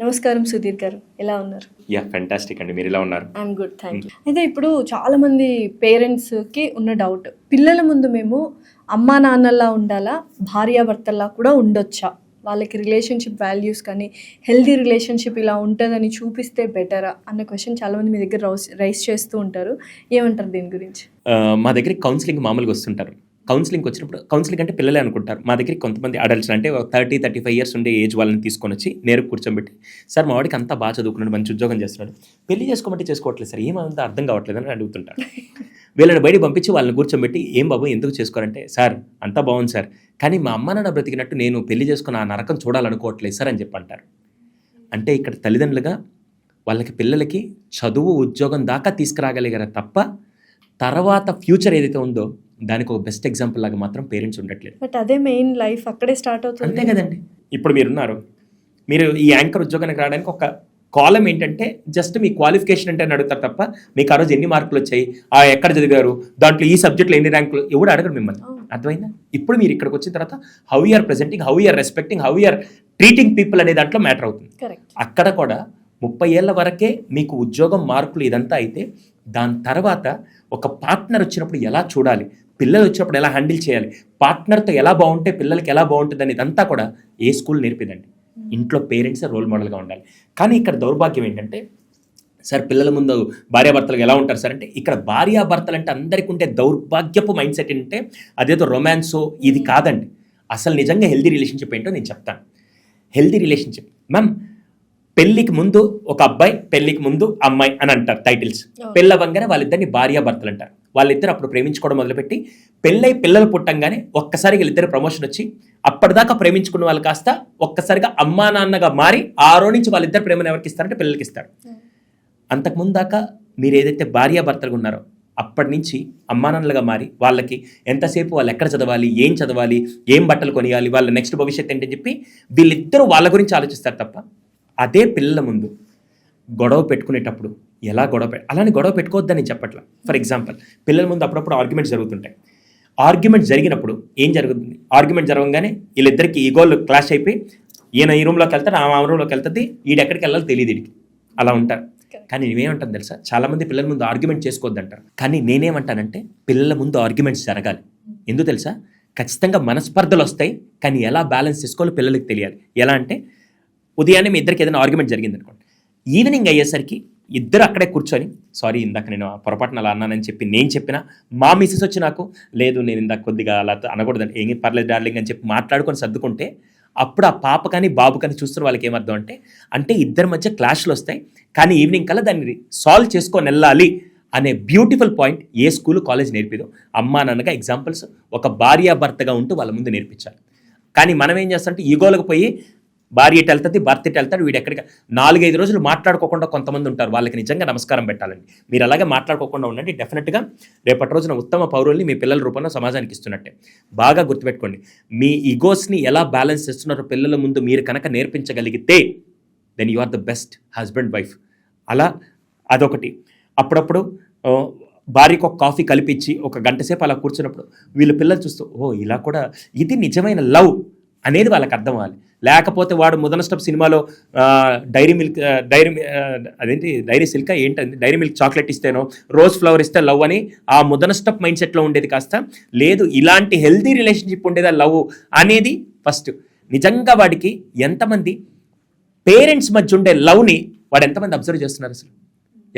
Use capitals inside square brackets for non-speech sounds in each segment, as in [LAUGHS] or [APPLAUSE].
నమస్కారం సుధీర్ గారు. ఎలా ఉన్నారు? యా ఫెంటాస్టిక్ అండి. మీరు ఇలా ఉన్నారు? ఐఎమ్ గుడ్ థ్యాంక్ యూ అయితే ఇప్పుడు చాలా మంది పేరెంట్స్కి ఉన్న డౌట్ పిల్లల ముందు మేము అమ్మా నాన్నలా ఉండాలా? భార్యాభర్తల్లా కూడా ఉండొచ్చా? వాళ్ళకి రిలేషన్షిప్ వాల్యూస్ కానీ హెల్దీ రిలేషన్షిప్ ఇలా ఉంటుందని చూపిస్తే బెటరా అన్న క్వశ్చన్ చాలా మంది మీ దగ్గర రౌస్ చేస్తూ ఉంటారు. ఏమంటారు దీని గురించి? మా దగ్గరికి కౌన్సిలింగ్ మామూలుగా వస్తుంటారు. కౌన్సిలింగ్ వచ్చినప్పుడు కౌన్సిలింగ్ అంటే పిల్లలే అనుకుంటారు. మా దగ్గరికి కొంతమంది అడల్ట్స్ అంటే థర్టీ థర్టీ ఫైవ్ ఇయర్స్ ఉండే ఏజ్ వాళ్ళని తీసుకొని వచ్చి నేరు కూర్చోబెట్టి సార్ మా వాడికి అంతా బాగా చదువుకున్నాడు మంచి ఉద్యోగం చేస్తున్నాడు. పెళ్ళి చేసుకోమంటే చేసుకోవట్లేదు సార్ ఏమంతా అర్థం కావట్లేదు అని అడుగుతుంటారు. వీళ్ళని బయట పంపించి వాళ్ళని కూర్చోబెట్టి ఏం బాబు ఎందుకు చేసుకోరంటే సార్ అంతా బాగుంది సార్ కానీ మా అమ్మ నాన్న బ్రతికినట్టు నేను పెళ్ళి చేసుకుని ఆ నరకం చూడాలనుకోవట్లేదు సార్ అని చెప్పి అంటారు అంటే ఇక్కడ తల్లిదండ్రులుగా వాళ్ళకి పిల్లలకి చదువు ఉద్యోగం దాకా తీసుకురాగలిగారు తప్ప తర్వాత ఫ్యూచర్ ఏదైతే ఉందో దానికి ఒక బెస్ట్ ఎగ్జాంపుల్ లాగా మాత్రం పేరెంట్స్ ఉండట్లేదు. బట్ అదే మెయిన్ లైఫ్ అక్కడే స్టార్ట్ అంతే అవుతుంది కదండి. ఇప్పుడు మీరున్నారు. మీరు ఈ యాంకర్ ఉద్యోగానికి రావడానికి ఒక కాలం ఏంటంటే జస్ట్ మీ క్వాలిఫికేషన్ అంటే అని అడుగుతారు తప్ప మీకు ఆ రోజు ఎన్ని మార్కులు వచ్చాయి ఆ ఎక్కడ చదివారు దాంట్లో ఈ సబ్జెక్ట్లో ఎన్ని ర్యాంకులు ఎవడు అడగరు మిమ్మల్ని. అర్థమైందా? ఇప్పుడు మీరు ఇక్కడికి వచ్చిన తర్వాత how you're presenting how you're respecting how you're treating people అనే దాంట్లో మ్యాటర్ అవుతుంది. కరెక్ట్ అక్కడ కూడా ముప్పై ఏళ్ళ వరకే మీకు ఉద్యోగం మార్కులు ఇదంతా అయితే దాని తర్వాత ఒక పార్ట్నర్ వచ్చినప్పుడు ఎలా చూడాలి? పిల్లలు వచ్చినప్పుడు ఎలా హ్యాండిల్ చేయాలి? పార్ట్నర్తో ఎలా బాగుంటే పిల్లలకి ఎలా బాగుంటుంది అని ఇదంతా కూడా ఏ స్కూల్ నేర్పిదండి. ఇంట్లో పేరెంట్స్ రోల్ మోడల్గా ఉండాలి. కానీ ఇక్కడ దౌర్భాగ్యం ఏంటంటే సార్ పిల్లల ముందు భార్యాభర్తలు ఎలా ఉంటారు సార్ అంటే ఇక్కడ భార్యాభర్తలు అంటే అందరికీ ఉంటే దౌర్భాగ్యపు మైండ్ సెట్ ఏంటంటే అదేదో రొమాన్సో ఇది కాదండి. అసలు నిజంగా హెల్దీ రిలేషన్షిప్ ఏంటో నేను చెప్తాను. Healthy relationship. మ్యామ్ పెళ్ళికి ముందు ఒక అబ్బాయి పెళ్ళికి ముందు అమ్మాయి అని అంటారు టైటిల్స్. పెళ్ళవంగానే వాళ్ళిద్దరిని భార్యాభర్తలు అంటారు. వాళ్ళిద్దరు అప్పుడు ప్రేమించుకోవడం మొదలుపెట్టి పెళ్ళై పిల్లలు పుట్టంగానే ఒక్కసారి వీళ్ళిద్దరు ప్రమోషన్ వచ్చి అప్పటిదాకా ప్రేమించుకున్న వాళ్ళు కాస్త ఒక్కసారిగా అమ్మా నాన్నగా మారి ఆరో నుంచి వాళ్ళిద్దరు ప్రేమను ఎవరికి ఇస్తారంటే పిల్లలకి ఇస్తారు. అంతకుముందు దాకా మీరు ఏదైతే భార్యాభర్తలుగా ఉన్నారో అప్పటి నుంచి అమ్మానాన్నలుగా మారి వాళ్ళకి ఎంతసేపు వాళ్ళు ఎక్కడ చదవాలి ఏం చదవాలి ఏం బట్టలు కొనియాలి వాళ్ళ నెక్స్ట్ భవిష్యత్ ఏంటని చెప్పి వీళ్ళిద్దరూ వాళ్ళ గురించి ఆలోచిస్తారు తప్ప అదే పిల్లల ముందు గొడవ పెట్టుకునేటప్పుడు ఎలా గొడవ పె అలానే గొడవ పెట్టుకోవద్దని చెప్పట్లా. ఫర్ ఎగ్జాంపుల్ పిల్లల ముందు అప్పుడప్పుడు ఆర్గ్యుమెంట్స్ జరుగుతుంటాయి. ఆర్గ్యుమెంట్ జరిగినప్పుడు ఏం జరుగుతుంది? ఆర్గ్యుమెంట్ జరగగానే వీళ్ళిద్దరికి ఈగోలు క్లాష్ అయిపోయి ఈయన ఈ రూమ్లోకి వెళ్తాడు ఆ రూమ్లోకి వెళ్తుంది ఈడు ఎక్కడికి వెళ్ళాలో తెలియదు వీడికి అలా ఉంటారు. కానీ నేనేమంటాను తెలుసా? చాలా మంది పిల్లల ముందు ఆర్గ్యుమెంట్ చేసుకోవద్దంటారు. కానీ నేనేమంటానంటే పిల్లల ముందు ఆర్గ్యుమెంట్స్ జరగాలి. ఎందుకు తెలుసా? ఖచ్చితంగా మనస్పర్ధలు వస్తాయి కానీ ఎలా బ్యాలెన్స్ చేసుకోవాలో పిల్లలకి తెలియాలి. ఎలా అంటే ఉదయాన్నే మీ ఇద్దరికి ఏదైనా ఆర్గ్యుమెంట్ జరిగింది అనుకోండి ఈవినింగ్ అయ్యేసరికి ఇద్దరు అక్కడే కూర్చొని సారీ ఇందాక నేను పొరపాటున అలా అన్నానని చెప్పి నేను చెప్పిన మా మిస్సెస్ వచ్చి నాకు లేదు నేను ఇందాక కొద్దిగా అలా అనకూడదని ఏం పర్లేదు డార్లింగ్ అని చెప్పి మాట్లాడుకొని సర్దుకుంటే అప్పుడు ఆ పాప కానీ బాబు కానీ చూస్తున్న వాళ్ళకి ఏమర్థం అంటే అంటే ఇద్దరి మధ్య క్లాష్లు వస్తాయి కానీ ఈవినింగ్ కల్లా దాన్ని సాల్వ్ చేసుకొని వెళ్ళాలి అనే బ్యూటిఫుల్ పాయింట్ ఏ స్కూల్ కాలేజ్ నేర్పిదో. అమ్మా నాన్నగా ఎగ్జాంపుల్స్ ఒక భార్యాభర్తగా ఉంటూ వాళ్ళ ముందు నేర్పించాలి. కానీ మనం ఏం చేస్తామంటే ఈగోలకు పోయి భార్య ఇటు వెళ్తుంది భర్త ఇటు వెళ్తాడు వీడు ఎక్కడికి నాలుగైదు రోజులు మాట్లాడుకోకుండా కొంతమంది ఉంటారు. వాళ్ళకి నిజంగా నమస్కారం పెట్టాలండి. మీరు అలాగే మాట్లాడుకోకుండా ఉండండి. డెఫినెట్గా రేపటి రోజున ఉత్తమ పౌరుల్ని మీ పిల్లల రూపంలో సమాజానికి ఇస్తున్నట్టే. బాగా గుర్తుపెట్టుకోండి. మీ ఈగోస్ని ఎలా బ్యాలెన్స్ చేస్తున్నారో పిల్లల ముందు మీరు కనుక నేర్పించగలిగితే then you are the best husband wife అలా అదొకటి. అప్పుడప్పుడు భార్యకు ఒక కాఫీ కలిపించి ఒక గంట సేపు అలా కూర్చున్నప్పుడు వీళ్ళ పిల్లలు చూస్తూ ఓ ఇలా కూడా ఇది నిజమైన లవ్ అనేది వాళ్ళకి అర్థం అవ్వాలి. లేకపోతే వాడు ముదన స్టెప్ సినిమాలో డైరీ మిల్క్ డైరీ అదేంటి డైరీ సిల్క్ ఏంటి డైరీ మిల్క్ చాక్లెట్ ఇస్తేనో రోజ్ ఫ్లవర్ ఇస్తే లవ్ అని ఆ ముదన స్టెప్ మైండ్ సెట్లో ఉండేది కాస్త. లేదు ఇలాంటి హెల్దీ రిలేషన్షిప్ ఉండేదా లవ్ అనేది ఫస్ట్. నిజంగా వాడికి ఎంతమంది పేరెంట్స్ మధ్య ఉండే లవ్ని వాడు ఎంతమంది అబ్జర్వ్ చేస్తున్నారు అసలు?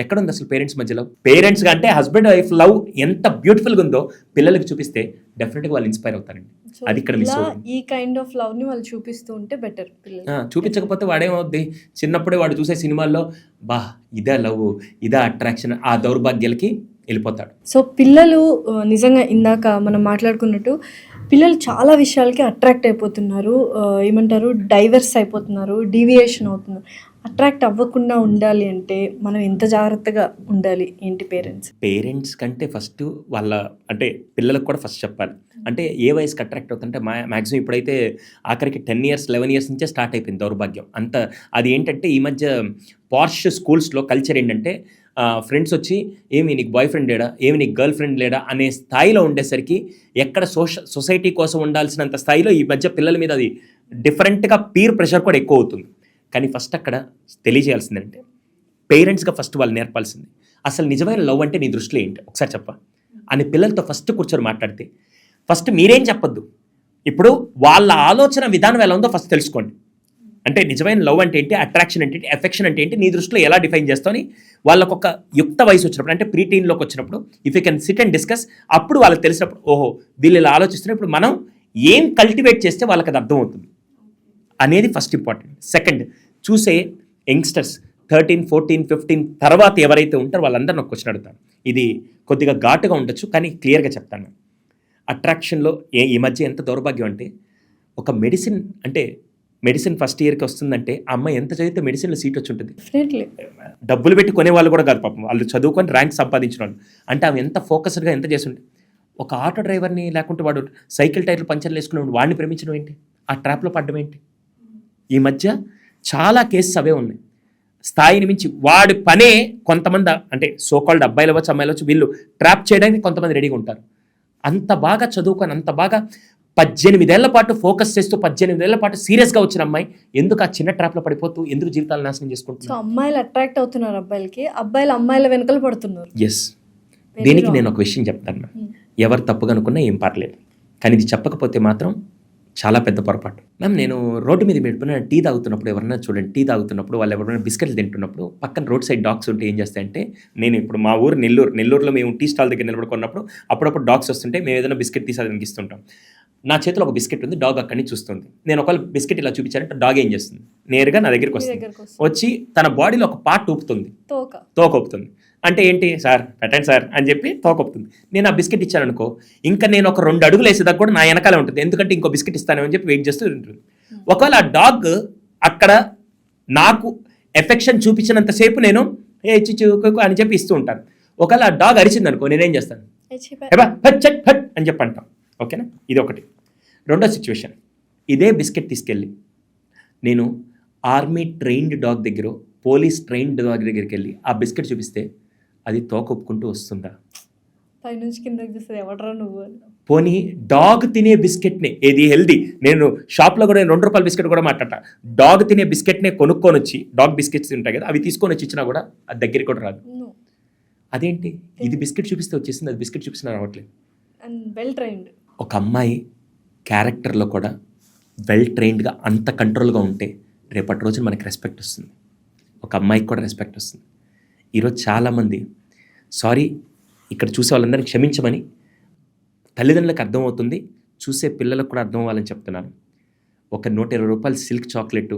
ఎక్కడ ఉంది అసలు పేరెంట్స్ మధ్య లవ్ పేరెంట్స్ అంటే హస్బెండ్ వైఫ్ లవ్ ఎంత బ్యూటిఫుల్గా ఉందో పిల్లలకి చూపిస్తే డెఫినెట్గా వాళ్ళు ఇన్స్పైర్ అవుతారండి. అది ఇక్కడ మిస్ ఈ కైండ్ ఆఫ్ లవ్ని వాళ్ళు చూపిస్తూ ఉంటే బెటర్ చూపించకపోతే వాడేమవుద్ది? చిన్నప్పుడే వాడు చూసే సినిమాల్లో బా ఇదా లవ్ ఇదా అట్రాక్షన్ ఆ దౌర్భాగ్యాలకి వెళ్ళిపోతాడు. సో పిల్లలు నిజంగా ఇందాక మనం మాట్లాడుకున్నట్టు పిల్లలు చాలా విషయాలకి అట్రాక్ట్ అయిపోతున్నారు. ఏమంటారు? డైవర్స్ అయిపోతున్నారు డీవియేషన్ అవుతున్నారు. అట్రాక్ట్ అవ్వకుండా ఉండాలి అంటే మనం ఎంత జాగ్రత్తగా ఉండాలి? ఏంటి పేరెంట్స్? పేరెంట్స్ కంటే ఫస్ట్ వాళ్ళ అంటే పిల్లలకు కూడా ఫస్ట్ చెప్పాలి. అంటే ఏ వయసుకి అట్రాక్ట్ అవుతుంటే మా మ్యాక్సిమం ఇప్పుడైతే ఆఖరికి టెన్ ఇయర్స్ లెవెన్ ఇయర్స్ నుంచే స్టార్ట్ అయిపోయింది దౌర్భాగ్యం. అంత అది ఏంటంటే ఈ మధ్య పార్ష్ స్కూల్స్లో కల్చర్ ఏంటంటే ఫ్రెండ్స్ వచ్చి ఏమి నీకు బాయ్ ఫ్రెండ్ లేడా? ఏమి నీకు గర్ల్ ఫ్రెండ్ లేడా? అనే స్థాయిలో ఉండేసరికి ఎక్కడ సోష సొసైటీ కోసం ఉండాల్సినంత స్థాయిలో ఈ మధ్య పిల్లల మీద అది డిఫరెంట్గా పీర్ ప్రెషర్ కూడా ఎక్కువ అవుతుంది. కానీ ఫస్ట్ అక్కడ తెలియజేయాల్సిందంటే పేరెంట్స్గా ఫస్ట్ వాళ్ళు నేర్పాల్సింది. అసలు నిజమైన లవ్ అంటే నీ దృష్టిలో ఏంటి? ఒకసారి చెప్ప అని పిల్లలతో ఫస్ట్ కూర్చొని మాట్లాడితే ఫస్ట్ మీరేం చెప్పొద్దు. ఇప్పుడు వాళ్ళ ఆలోచన విధానం ఎలా ఉందో ఫస్ట్ తెలుసుకోండి. అంటే నిజమైన లవ్ అంటే ఏంటి? అట్రాక్షన్ అంటే ఏంటి? ఎఫెక్షన్ అంటే ఏంటి? నీ దృష్టిలో ఎలా డిఫైన్ చేస్తావని వాళ్ళకు ఒక యుక్త వయసు వచ్చినప్పుడు అంటే ప్రీ టీన్లోకి వచ్చినప్పుడు if you can sit and discuss అప్పుడు వాళ్ళకి తెలిసినప్పుడు ఓహో వీళ్ళు ఇలా ఆలోచిస్తున్నప్పుడు మనం ఏం కల్టివేట్ చేస్తే వాళ్ళకి అది అర్థమవుతుంది. అనేది ఫస్ట్ ఇంపార్టెంట్ సెకండ్ చూసే యంగ్స్టర్స్ థర్టీన్ ఫోర్టీన్ ఫిఫ్టీన్ తర్వాత ఎవరైతే ఉంటారో వాళ్ళందరూ నాకు క్వశ్చన్ అడుగుతాను. ఇది కొద్దిగా ఘాటుగా ఉండొచ్చు కానీ క్లియర్గా చెప్తాను. అట్రాక్షన్లో ఏ ఈ మధ్య ఎంత దౌర్భాగ్యం అంటే ఒక మెడిసిన్ అంటే మెడిసిన్ ఫస్ట్ ఇయర్కి వస్తుందంటే ఆ అమ్మాయి ఎంత చదివితే మెడిసిన్లో సీట్ వచ్చి ఉంటుంది. డబ్బులు పెట్టి కొనే వాళ్ళు కూడా కాదు పాపం. వాళ్ళు చదువుకొని ర్యాంక్ సంపాదించిన వాళ్ళు. అంటే ఆమె ఎంత ఫోకస్డ్గా ఎంత చేస్తుంటే ఒక ఆటో డ్రైవర్ని లేకుంటే వాడు సైకిల్ టైర్లు పంచర్లు వేసుకుని వాడిని ప్రేమించడం ఏంటి? ఆ ట్రాప్లో పడ్డం ఏంటి? ఈ మధ్య చాలా కేసెస్ అవే ఉన్నాయి. స్థాయిని మించి వాడి పనే కొంతమంది అంటే సోకాల్డ్ అబ్బాయిలు అవ్వచ్చు అమ్మాయిలు అవ్వచ్చు వీళ్ళు ట్రాప్ చేయడానికి కొంతమంది రెడీగా ఉంటారు. అంత బాగా చదువుకొని అంత బాగా పద్దెనిమిదేళ్ళ పాటు ఫోకస్ చేస్తూ పద్దెనిమిదేళ్ళ పాటు సీరియస్గా వచ్చిన అమ్మాయి ఎందుకు ఆ చిన్న ట్రాప్లో పడిపోతూ ఎందుకు జీవితాలు నాశనం సో చేసుకుంటున్నారు అమ్మాయిలు అట్రాక్ట్ అవుతున్నారు అబ్బాయిలకి. అబ్బాయిలు అమ్మాయిల వెనకలు పడుతున్నారు. ఎస్ దీనికి నేను ఒక విషయం చెప్తాను. మ్యామ్ ఎవరు తప్పుగా అనుకున్నా ఏం పర్లేదు. కానీ ఇది చెప్పకపోతే మాత్రం చాలా పెద్ద పొరపాటు. మ్యామ్ నేను రోడ్డు మీద ఎప్పుడైనా టీ తాగుతున్నప్పుడు ఎవరైనా చూడండి టీ తాగుతున్నప్పుడు వాళ్ళు ఎవరైనా బిస్కెట్లు తింటున్నప్పుడు పక్కన రోడ్ సైడ్ డాగ్స్ ఉంటే ఏం చేస్తాయంటే నేను ఇప్పుడు మా ఊరు నెల్లూరు నెల్లూరులో మేము టీ స్టాల్ దగ్గర నిలబడుకున్నప్పుడు అప్పుడప్పుడు డాగ్స్ వస్తుంటే మేము ఏదైనా బిస్కెట్ తీసి అది ఇస్తుంటాం నా చేతిలో ఒక బిస్కెట్ ఉంది డాగ్ అక్కడి నుంచి చూస్తుంది. నేను ఒకవేళ బిస్కెట్ ఇలా చూపించానంటే డాగ్ ఏం చేస్తుంది? నేరుగా నా దగ్గరికి వస్తుంది. వచ్చి తన బాడీలో ఒక పార్ట్ ఊపుతుంది. తోక. తోకొప్పుతుంది అంటే ఏంటి? సార్ పెట్టండి సార్ అని చెప్పి తోకొప్పుతుంది. నేను ఆ బిస్కెట్ ఇచ్చాను అనుకో ఇంకా నేను ఒక రెండు అడుగులు వేసేదాకా కూడా నా వెనకాలే ఉంటుంది. ఎందుకంటే ఇంకో బిస్కెట్ ఇస్తాను అని చెప్పి వెయిట్ చేస్తూ ఉంటుంది. ఒకవేళ ఆ డాగ్ అక్కడ నాకు ఎఫెక్షన్ చూపించినంతసేపు నేను ఏ చిచ్చు కుక్కు అని చెప్పి ఇస్తూ ఉంటాను. ఒకవేళ ఆ డాగ్ అరిచింది అనుకో నేనేం చేస్తాను? ఫట్ చట్ ఫట్ అని చెప్పి అంటాం. ఓకేనా? ఇది ఒకటి రెండో సిచ్యువేషన్. ఇదే బిస్కెట్ తీసుకెళ్ళి నేను ఆర్మీ ట్రైన్డ్ డాగ్ దగ్గర పోలీస్ ట్రైన్డ్ డాగ్ దగ్గరికి వెళ్ళి ఆ బిస్కెట్ చూపిస్తే అది తోక ఒప్పుకుంటూ వస్తుందా? పైనుంచి కిందకి ఎవడరా నువ్వు పోనీ డాగ్ తినే బిస్కెట్నే ఏది హెల్దీ? నేను షాప్లో కూడా నేను రెండు రూపాయల బిస్కెట్ కూడా మాట్లాడతా. డాగ్ తినే బిస్కెట్నే కొనుక్కొని వచ్చి డాగ్ బిస్కెట్స్ ఉంటాయి కదా అవి తీసుకొని వచ్చి ఇచ్చినా కూడా అది దగ్గరికి కూడా రాదు. అదేంటి? ఇది బిస్కెట్ చూపిస్తే వచ్చేసింది అది బిస్కెట్ చూపిస్తున్నా రావట్లేదు. And well trained. ఒక అమ్మాయి క్యారెక్టర్లో కూడా వెల్ ట్రైన్డ్గా అంత కంట్రోల్గా ఉంటే రేపటి రోజున మనకి రెస్పెక్ట్ వస్తుంది. ఒక అమ్మాయికి కూడా రెస్పెక్ట్ వస్తుంది. ఈరోజు చాలామంది సారీ ఇక్కడ చూసే వాళ్ళందరినీ క్షమించమని తల్లిదండ్రులకు అర్థమవుతుంది చూసే పిల్లలకు కూడా అర్థం అవ్వాలని చెప్తున్నాను ఒక నూట ఇరవై రూపాయల సిల్క్ చాక్లెట్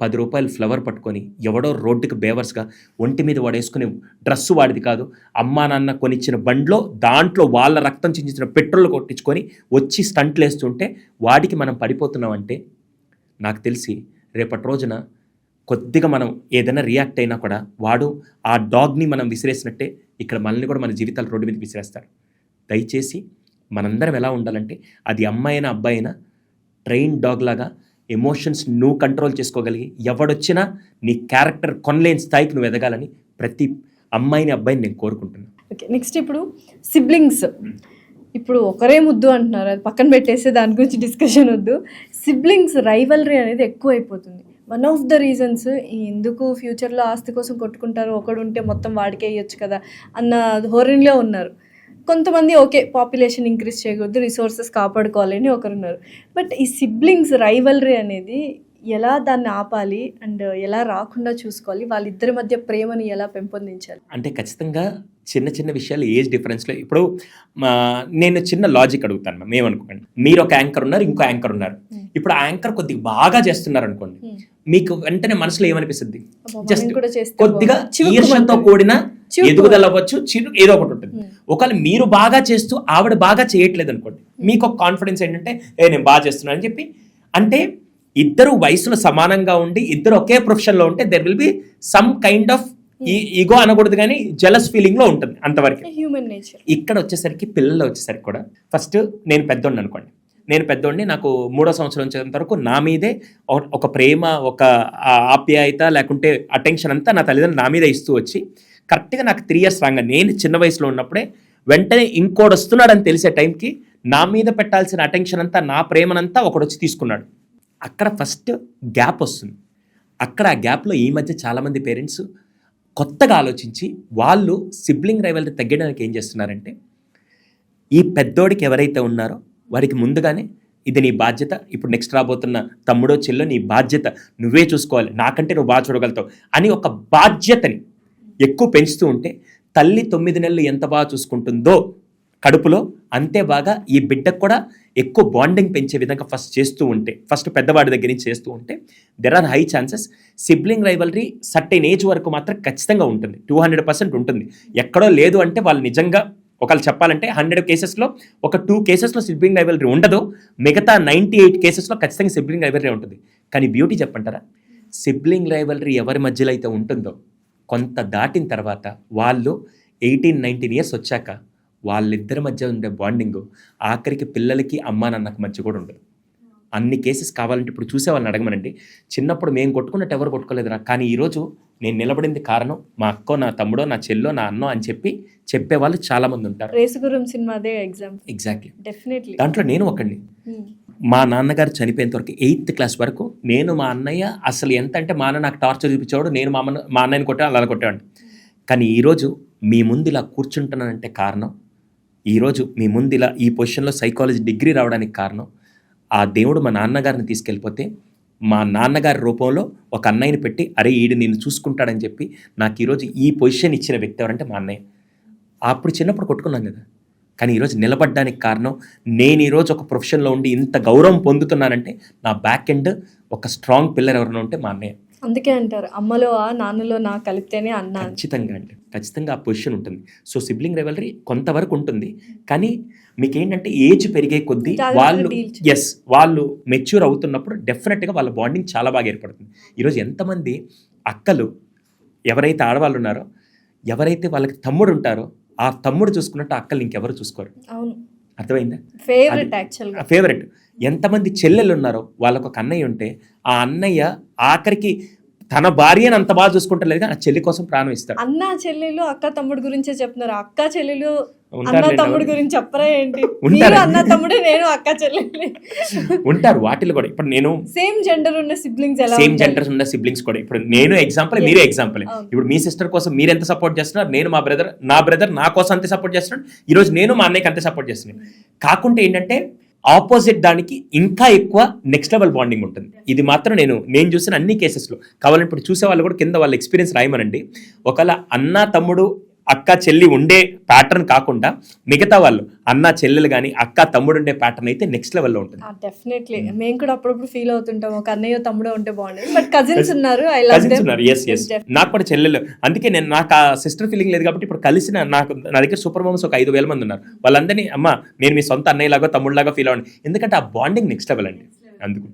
పది రూపాయలు ఫ్లవర్ పట్టుకొని ఎవడో రోడ్డుకి బేవర్స్గా ఒంటి మీద వాడేసుకునే డ్రెస్సు వాడిది కాదు అమ్మా నాన్న కొనిచ్చిన బండ్లో దాంట్లో వాళ్ళ రక్తం చించిన పెట్రోల్ కొట్టించుకొని వచ్చి స్టంట్లు వేస్తుంటే వాడికి మనం పడిపోతున్నామంటే నాకు తెలిసి రేపటి రోజున కొద్దిగా మనం ఏదైనా రియాక్ట్ అయినా కూడా వాడు ఆ డాగ్ని మనం విసిరేసినట్టే ఇక్కడ మనల్ని కూడా మన జీవితాలు రోడ్డు మీద విసిరేస్తారు. దయచేసి మనందరం ఎలా ఉండాలంటే అది అమ్మాయి అయినా అబ్బాయి అయినా ట్రైన్ డాగ్ లాగా ఎమోషన్స్ నువ్వు కంట్రోల్ చేసుకోగలిగి ఎవడొచ్చినా నీ క్యారెక్టర్ కొనలేని స్థాయికి నువ్వు ఎదగాలని ప్రతి అమ్మాయిని అబ్బాయిని నేను కోరుకుంటున్నాను ఓకే నెక్స్ట్ ఇప్పుడు సిబ్లింగ్స్ ఇప్పుడు ఒకరే ముద్దు అంటున్నారు అది పక్కన పెట్టేస్తే దాని గురించి డిస్కషన్ వద్దు. సిబ్లింగ్స్ రైవలరీ అనేది ఎక్కువ అయిపోతుంది వన్ ఆఫ్ ద రీజన్స్ ఎందుకు ఫ్యూచర్లో ఆస్తి కోసం కొట్టుకుంటారు ఒకడు ఉంటే మొత్తం వాడికే ఇవ్వచ్చు కదా అన్న ధోరణిలో ఉన్నారు. కొంతమంది ఓకే పాపులేషన్ ఇంక్రీజ్ చేయకూడదు రిసోర్సెస్ కాపాడుకోవాలని ఒకరున్నారు. బట్ ఈ సిబ్లింగ్స్ రైవలరీ అనేది ఎలా దాన్ని ఆపాలి అండ్ ఎలా రాకుండా చూసుకోవాలి వాళ్ళిద్దరి మధ్య ప్రేమను ఎలా పెంపొందించాలి అంటే ఖచ్చితంగా చిన్న చిన్న విషయాలు ఏజ్ డిఫరెన్స్లో ఇప్పుడు నేను చిన్న లాజిక్ అడుగుతాను మ్యామ్ ఏమనుకోండి మీరు ఒక యాంకర్ ఉన్నారు ఇంకో యాంకర్ ఉన్నారు. ఇప్పుడు ఆ యాంకర్ కొద్దిగా బాగా చేస్తున్నారు అనుకోండి. మీకు వెంటనే మనసులో ఏమనిపిస్తుంది జస్ట్ కొద్దిగా. ఈర్ష్యంతో కూడిన. ఎదుగుదల అవ్వచ్చు చిరు ఏదో ఒకటి ఉంటుంది. ఒకవేళ మీరు బాగా చేస్తూ ఆవిడ బాగా చేయట్లేదు అనుకోండి మీకు ఒక కాన్ఫిడెన్స్ ఏంటంటే ఏ నేను బాగా చేస్తున్నాను అని చెప్పి అంటే ఇద్దరు వయసులో సమానంగా ఉండి ఇద్దరు ఒకే ప్రొఫెషన్లో ఉంటే there will be some kind of ego అనకూడదు కానీ జలస్ ఫీలింగ్లో ఉంటుంది అంతవరకు. హ్యూమన్ నేచర్ ఇక్కడ వచ్చేసరికి పిల్లలు వచ్చేసరికి కూడా ఫస్ట్ నేను పెద్దోడిని అనుకోండి. నేను పెద్దోడిని నాకు మూడో సంవత్సరం వచ్చేంత వరకు నా మీదే ఒక- ప్రేమ ఒక ఆప్యాయత లేకుంటే అటెన్షన్ అంతా నా తల్లిదండ్రులు నా మీద ఇస్తూ వచ్చి కరెక్ట్గా నాకు త్రీ ఇయర్స్ రాగా నేను చిన్న వయసులో ఉన్నప్పుడే వెంటనే ఇంకోటి వస్తున్నాడని తెలిసే టైంకి నా మీద పెట్టాల్సిన అటెన్షన్ అంతా నా ప్రేమనంతా ఒకడు వచ్చి తీసుకున్నాడు. అక్కడ ఫస్ట్ గ్యాప్ వస్తుంది. అక్కడ ఆ గ్యాప్లో ఈ మధ్య చాలామంది పేరెంట్స్ కొత్తగా ఆలోచించి వాళ్ళు సిబ్లింగ్ రైవల్ని తగ్గడానికి ఏం చేస్తున్నారంటే ఈ పెద్దోడికి ఎవరైతే ఉన్నారో వారికి ముందుగానే ఇది నీ బాధ్యత ఇప్పుడు నెక్స్ట్ రాబోతున్న తమ్ముడో చెల్లో నీ బాధ్యత నువ్వే చూసుకోవాలి నాకంటే నువ్వు బాగా చూడగలుగుతావు అని ఒక బాధ్యతని ఎక్కువ పెంచుతూ ఉంటే తల్లి తొమ్మిది నెలలు ఎంత బాగా చూసుకుంటుందో కడుపులో అంతే బాగా ఈ బిడ్డకు కూడా ఎక్కువ బాండింగ్ పెంచే విధంగా ఫస్ట్ చేస్తూ ఉంటే ఫస్ట్ పెద్దవాడి దగ్గర నుంచి చేస్తూ ఉంటే there are high chances sibling rivalry certain age వరకు మాత్రం ఖచ్చితంగా ఉంటుంది. టూ హండ్రెడ్ పర్సెంట్ ఉంటుంది. ఎక్కడో లేదు అంటే వాళ్ళు నిజంగా ఒకళ్ళు చెప్పాలంటే హండ్రెడ్ కేసెస్లో ఒక టూ కేసెస్లో సిబ్లింగ్ రైవలరీ ఉండదు. మిగతా నైంటీ ఎయిట్ కేసెస్లో ఖచ్చితంగా సిబ్లింగ్ రైవలరీ ఉంటుంది. కానీ బ్యూటీ చెప్పంటారా? సిబ్లింగ్ రైవలరీ ఎవరి మధ్యలో అయితే ఉంటుందో కొంత దాటిన తర్వాత వాళ్ళు ఎయిటీన్ నైన్టీన్ ఇయర్స్ వచ్చాక వాళ్ళిద్దరి మధ్య ఉండే బాండింగ్ ఆఖరికి పిల్లలకి అమ్మా నాన్నకి మధ్య కూడా ఉండదు. అన్ని కేసెస్ కావాలంటే ఇప్పుడు చూసే వాళ్ళని అడగమనండి. చిన్నప్పుడు మేము కొట్టుకున్నట్టు ఎవరు కొట్టుకోలేదురా. కానీ ఈరోజు నేను నిలబడింది కారణం మా అక్కో నా తమ్ముడో నా చెల్లో నా అన్నో అని చెప్పి చెప్పేవాళ్ళు చాలామంది ఉంటారు. రేసుగురం సినిమా అదే ఎగ్జాక్ట్లీ డెఫినెట్లీ దాంట్లో నేను ఒకడిని. మా నాన్నగారు చనిపోయేంత వరకు ఎయిత్ క్లాస్ వరకు నేను మా అన్నయ్య అసలు ఎంత అంటే మా అన్న నాకు టార్చర్ చూపించేవాడు నేను మా అన్న మా అన్నయ్యని కొట్టాను అలా కొట్టేవాడిని. కానీ ఈరోజు మీ ముందు ఇలా కూర్చుంటున్నానంటే కారణం ఈరోజు మీ ముందు ఇలా ఈ పొజిషన్లో సైకాలజీ డిగ్రీ రావడానికి కారణం ఆ దేవుడు మా నాన్నగారిని తీసుకెళ్ళిపోతే మా నాన్నగారి రూపంలో ఒక అన్నయ్యని పెట్టి అరే ఈడు నేను చూసుకుంటాడని చెప్పి నాకు ఈరోజు ఈ పొజిషన్ ఇచ్చిన వ్యక్తి ఎవరంటే మా అన్నయ్య. అప్పుడు చిన్నప్పుడు కొట్టుకున్నాం కదా. కానీ ఈరోజు నిలబడడానికి కారణం నేను ఈరోజు ఒక ప్రొఫెషన్లో ఉండి ఇంత గౌరవం పొందుతున్నానంటే నా బ్యాక్ ఎండ్ ఒక స్ట్రాంగ్ పిల్లర్ ఎవరైనా ఉంటే మా అన్నయ్య. అందుకే అంటారు అమ్మలో ఆ నాన్నలో నా కలిపితేనే అన్న అని. ఖచ్చితంగా అండి. ఖచ్చితంగా ఆ పొజిషన్ ఉంటుంది. సో సిబ్లింగ్ రైవలరీ కొంతవరకు ఉంటుంది. కానీ మీకు ఏంటంటే ఏజ్ పెరిగే కొద్దీ వాళ్ళు. ఎస్ వాళ్ళు మెచ్యూర్ అవుతున్నప్పుడు డెఫినెట్గా వాళ్ళ బాండింగ్ చాలా బాగా ఏర్పడుతుంది. ఈరోజు ఎంతమంది అక్కలు ఎవరైతే ఆడవాళ్ళు ఉన్నారో ఎవరైతే వాళ్ళకి తమ్ముడు ఉంటారో ఆ తమ్ముడు చూసుకున్నట్టు అక్కలు ఇంకెవరు చూసుకోరు. అవును. అర్థమైందా? ఫేవరెట్ యాక్చువల్గా ఫేవరెట్ ఎంతమంది చెల్లెలు ఉన్నారో వాళ్ళకు ఒక అన్నయ్య ఉంటే ఆ అన్నయ్య ఆఖరికి తన భార్యను అంత బాగా చూసుకుంటలేదు కానీ ఆ చెల్లి కోసం ప్రాణం ఇస్తాడు. అన్న చెల్లెలు అక్క తమ్ముడు గురించే చెప్తున్నారు. అక్క చెల్లెలు అన్న తమ్ముడు. గురించి చెప్పరా ఏంటి? [LAUGHS] ఉంటారు. అన్న తమ్ముడే నేను అక్క చెల్లెలు [LAUGHS] ఉంటారు వాటిలో కూడా. ఇప్పుడు నేను సేమ్ జెండర్ ఉన్న సిబ్లింగ్స్ ఎలా సేమ్? జెండర్స్ ఉన్న సిబ్లింగ్స్ కూడా. ఇప్పుడు నేను ఎగ్జాంపుల్ మీరు ఎగ్జాంపుల్. ఇప్పుడు మీ సిస్టర్ కోసం మీరు ఎంత సపోర్ట్ చేస్తున్నారు? నేను మా బ్రదర్ నా బ్రదర్ నా కోసం అంతే సపోర్ట్ చేస్తున్నాడు. ఈ రోజు నేను మా అన్నయ్యకి అంతే సపోర్ట్ చేస్తున్నాను. కాకుంటే ఏంటంటే ఆపోజిట్ దానికి ఇంకా ఎక్కువ నెక్స్ట్ లెవెల్ బాండింగ్ ఉంటుంది. ఇది మాత్రం నేను నేను చూసిన అన్ని కేసెస్లో కావాలంటే ఇప్పుడు చూసే వాళ్ళు కూడా కింద వాళ్ళ ఎక్స్పీరియన్స్ రాయమనండి. ఒకవేళ అన్న తమ్ముడు అక్క చెల్లి ఉండే ప్యాటర్న్ కాకుండా మిగతా వాళ్ళు అన్న చెల్లెలు కానీ అక్క తమ్ముడు ఉండే ప్యాటర్న్ అయితే నెక్స్ట్ లెవెల్లో ఉంటుంది. డెఫినెట్లీ మేము కూడా అప్పుడప్పుడు ఫీల్ అవుతుంటాం ఒక అన్నయ్య తమ్ముడు ఉంటే బాగుండేది. బట్ కజిన్స్ ఉన్నారు ఐ లవ్ కజిన్స్ ఉన్నారు. ఎస్ ఎస్ నాకు కూడా చెల్లెలు. అందుకే నేను నాకు ఆ సిస్టర్ ఫీలింగ్ లేదు కాబట్టి ఇప్పుడు కలిసిన నాకు నా దగ్గర సూపర్ మామ్స్ ఒక ఐదు వేల మంది ఉన్నారు. వాళ్ళందరినీ అమ్మ నేను మీ సొంత అన్నయ్యలాగా తమ్ముళ్ళలాగా ఫీల్ అవ్వండి ఎందుకంటే ఆ బాండింగ్ నెక్స్ట్ లెవెల్ అండి. అందుకు